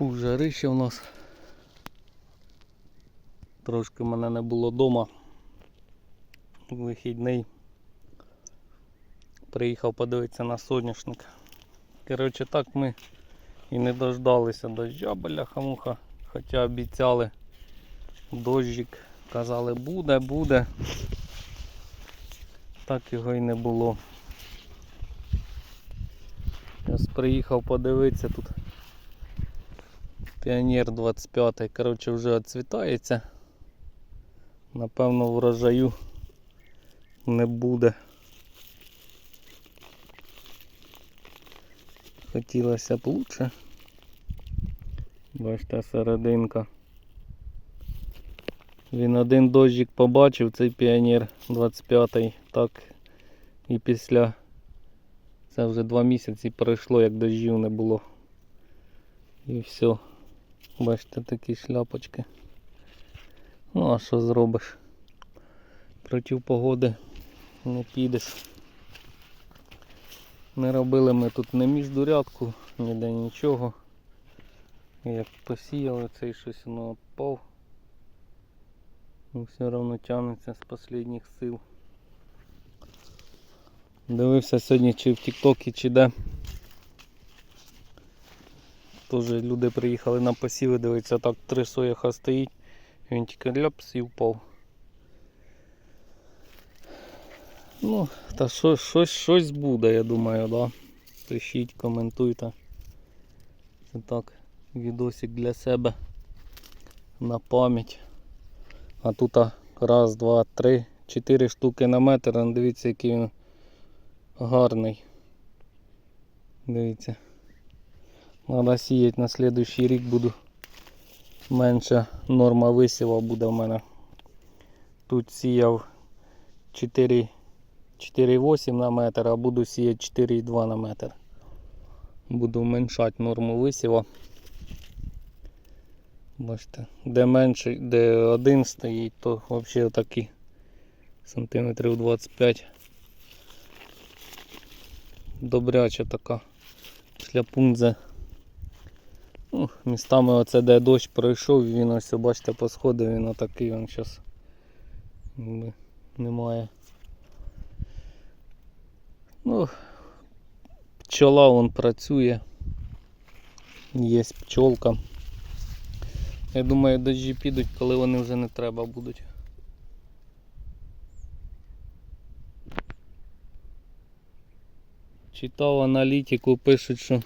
Фу, жарище у нас. Трошки мене не було вдома. Вихідний. Приїхав подивитися на соняшник. Коротше, так ми і не дождалися дождя, бляха-муха. Хоча обіцяли дощик. Казали буде, буде. Так його і не було. Зараз приїхав подивитися тут. Піонер 25 коротше вже відцвітається. Напевно врожаю не буде. Хотілося б лучше. Бачите, серединка. Він один дощик побачив, цей піонер 25-й, так і після це вже два місяці пройшло, як дощів не було. І все. Бачите, такі шляпочки. Ну а що зробиш? Проти погоди не підеш. Не робили ми тут не міждурядку, ніде нічого. Як посіяли цей щось воно впав. Ну, все одно тягнеться з останніх сил. Дивився сьогодні чи в Тіктокі, чи де. Теж люди приїхали на посіви, дивиться, так три сояха стоїть. Він тільки ляпс і впав. Ну, та що, щось, щось буде, я думаю, да. Пишіть, коментуйте. Це так, відосик для себе на пам'ять. А тут раз, два, три, чотири штуки на метр. Дивіться, який він гарний. Дивіться. Треба сіяти на слідуючий рік буду. Менша норма висіва буде в мене. Тут сіяв 4,8 на метр, а буду сіяти 4,2 на метр. Буду уменьшати норму висіва. Бачите, де менше, де один стоїть, то взагалі такі сантиметрів 25. Добряча така шляпунза. Ну, містами оце де дощ пройшов, він ось бачите по сходу, він отакий він зараз немає. Ну, пчола вон працює. Є пчолка. Я думаю, дощі підуть, коли вони вже не треба будуть. Читав аналітику, пишуть, що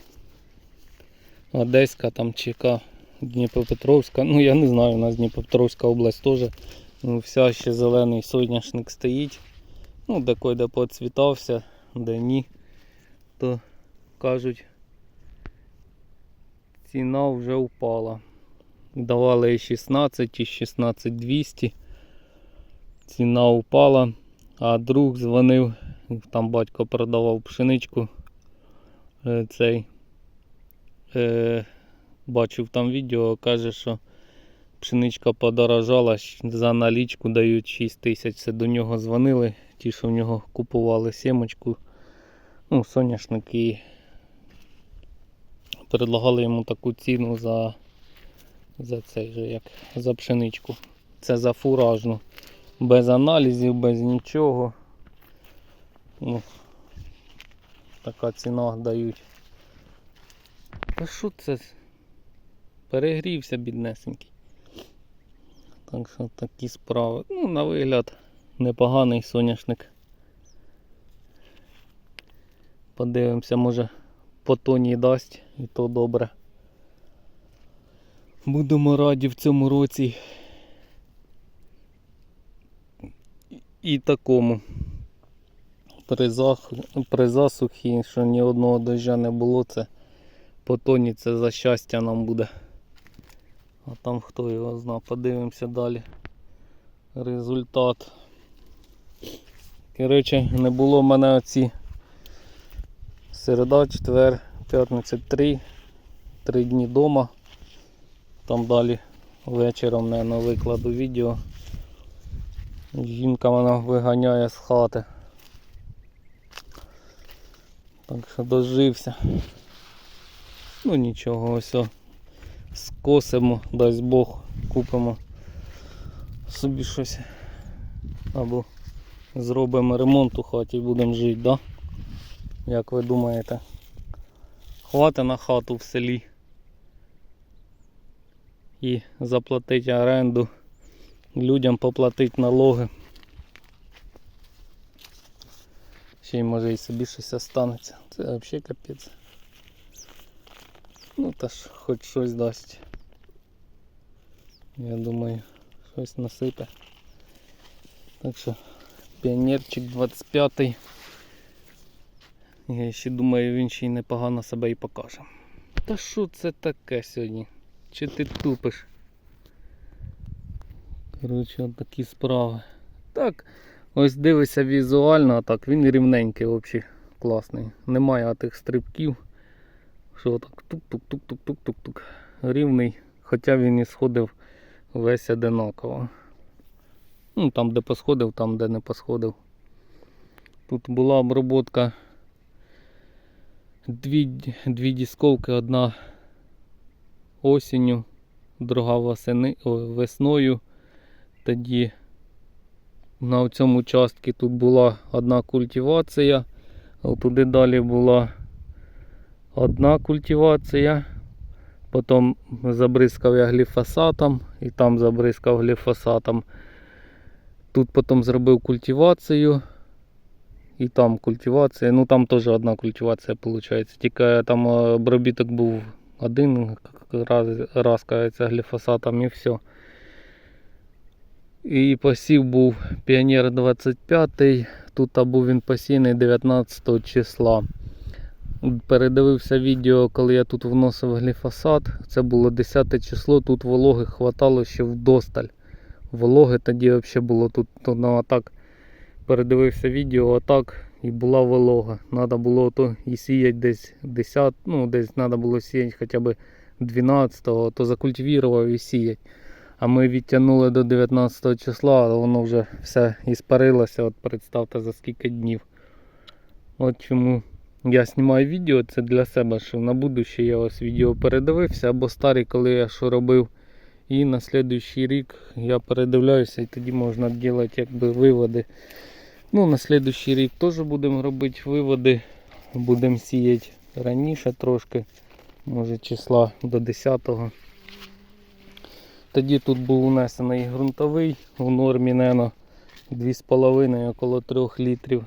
Одеська там ЧК, Дніпропетровська. Ну я не знаю, у нас Дніпропетровська область теж. Ну, вся ще зелений соняшник стоїть. Ну, де де поцвітався, де ні, то кажуть, ціна вже впала. Давали і 16, і 16 200. Ціна упала, а друг дзвонив, там батько продавав пшеничку. е, Цей е, бачив там відео, каже, що пшеничка подорожала, за налічку дають 6 тисяч. Це до нього дзвонили, ті, що в нього купували сімочку, ну, соняшник і предлагали йому таку ціну за, за цей же, як за пшеничку. Це за фуражну. Без аналізів, без нічого. Ну, така ціна дають. Та що це? Перегрівся біднесенький. Так що такі справи. Ну, на вигляд непоганий соняшник. Подивимося, може по тоні дасть і то добре. Будемо раді в цьому році. І- такому. При засухі, що ні одного дождя не було, це по тоні це за щастя нам буде. А там хто його зна, подивимося далі. Результат. Коротше, не було в мене оці середа, четвер, п'ятниця 3, 3 дні вдома. Там далі вечором, наверное, викладу відео. Жінка мене виганяє з хати. Так що дожився. Ну нічого, ось. скосимо, дасть Бог, купимо собі щось. Або зробимо ремонт у хаті і будемо жити, да? Як ви думаєте? Хватить на хату в селі і заплатити оренду, людям поплатити налоги. Ще й може і собі щось останеться. Це взагалі капець. Ну та ж хоч щось дасть. Я думаю, щось насипе. Так що піонерчик 25-й. Я ще думаю, він ще й непогано себе і покаже. Та що це таке сьогодні? Чи ти тупиш? Коротше, от такі справи. Так, ось дивися візуально, а так він рівненький взагалі класний. Немає тих стрибків. Що так тук-тук-тук-тук-тук-тук-тук. Рівний, хоча він і сходив весь одинаково. Ну, там, де посходив, там, де не посходив. Тут була оброботка дві, дві дісковки, одна осінню, друга восени, весною. Тоді на цьому участку тут була одна культивація, а туди далі була одна культивація. Потім забризкав я гліфосатом і там забризкав гліфосатом. Тут потім зробив культивацію. І там культивація. Ну там теж одна культивація виходить. Тільки там обробіток був один раз, раз кажеться, гліфосатом і все. І посів був Піонер 25. Тут був він посійний 19 числа. Передивився відео, коли я тут вносив гліфосат. Це було 10 число, тут вологи хватало ще вдосталь. Вологи тоді взагалі було тут то, ну, а так передивився відео, отак і була волога. Треба було то і сіяти десь 10, ну десь треба було сіяти хоча б 12-го, то закультивував і сіяти. А ми відтягнули до 19 числа, а воно вже все іспарилося. От представте за скільки днів. От чому я знімаю відео, це для себе, що на будуще я ось відео передивився, або старі, коли я що робив. І на слідуючий рік я передивляюся і тоді можна робити якби виводи. Ну, на слідуючий рік теж будемо робити виводи. Будемо сіяти раніше трошки, може числа до 10-го. Тоді тут був унесений ґрунтовий в нормі, наверное, 2,5 около 3 літрів.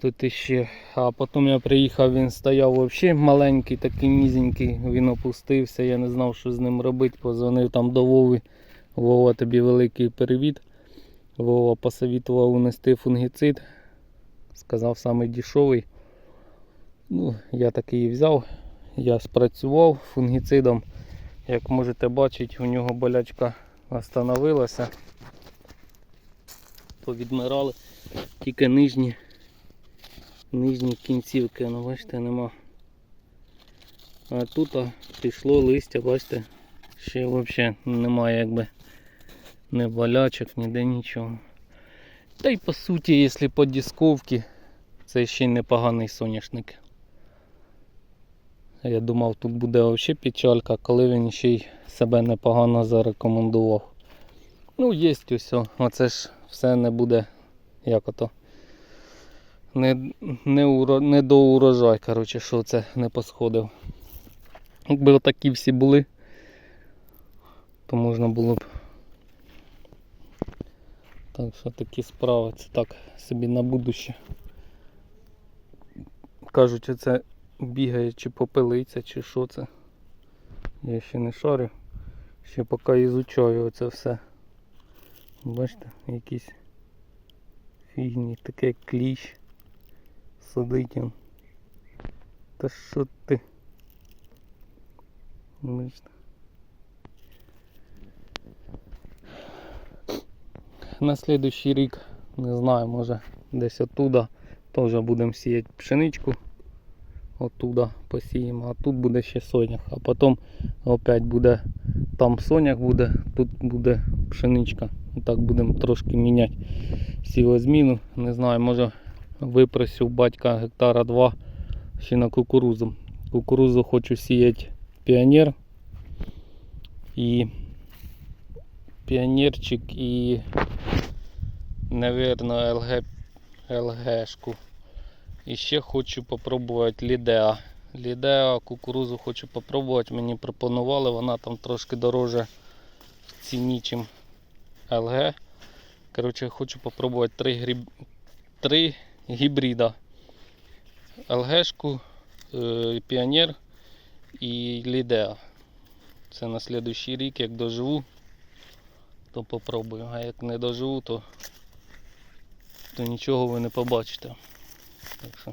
Тут іще? А потім я приїхав, він стояв взагалі маленький, такий нізенький, він опустився, я не знав, що з ним робити. Позвонив там до Вови. Вова тобі великий перевід. Вова посовітував унести фунгіцид. Сказав самий дешевий. Ну, я такий взяв, я спрацював фунгіцидом. Як можете бачити, у нього болячка остановилася. Повідмирали тільки нижні нижні кінцівки, ну бачите, нема. А тут а, пішло листя, бачите, ще взагалі немає якби не болячок, ніде нічого. Та й по суті, якщо по дисковці, це ще непоганий соняшник. Я думав, тут буде взагалі печалька, коли він ще й себе непогано зарекомендував. Ну, є усе, оце ж все не буде як ото не, не, уро, не до урожай, коротше, що це не посходив. Якби отакі всі були, то можна було б. Так що такі справи, це так собі на будуще. Кажуть, це бігає чи попелиця, чи що це. Я ще не шарю. Ще поки ізучаю оце все. Бачите, якісь фігні, таке кліщ сидить він. Та що ти? Бачите. На следующий рік, не знаю, може десь оттуда теж будемо сіяти пшеничку. Оттуда посіємо, а тут буде ще сонях. А потім опять буде там сонях буде, тут буде пшеничка. Так будемо трошки міняти сівозміну. Не знаю, може випросив батька гектара 2 ще на кукурузу. Кукурузу хочу сіяти піонер. І піонерчик і, наверно, ЛГ, ЛГшку. І ще хочу попробувати Лідеа. Лідеа кукурузу хочу попробувати. Мені пропонували, вона там трошки дороже в ціні, чим ЛГ. Коротше, хочу попробувати три, гріб... три гібрида. ЛГшку, е, Піонер і Лідеа. Це на слідуючий рік, як доживу, то попробую. А як не доживу, то, то нічого ви не побачите. Так що.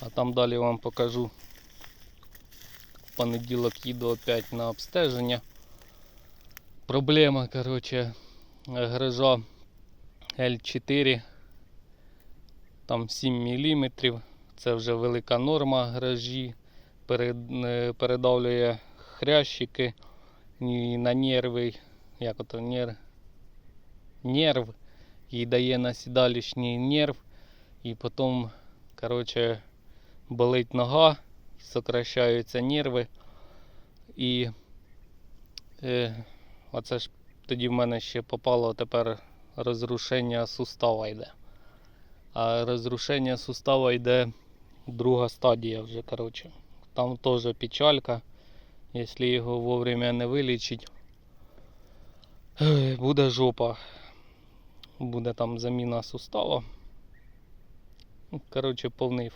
А там далі вам покажу. В понеділок їду опять на обстеження. Проблема, коротше, грижа L4. Там 7 мм. Це вже велика норма. Перед, е, передавлює хрящики і на нерви. Як ото нерв? Нерв. І дає на сідалішній нерв. І потім, коротше, болить нога, сокращаються нерви. І е, оце ж тоді в мене ще попало тепер розрушення сустава йде. А розрушення сустава йде друга стадія вже, коротше. Там теж печалька. Якщо його вовремя не вилічить, буде жопа. Буде там заміна сустава. Ну, Коротше, повний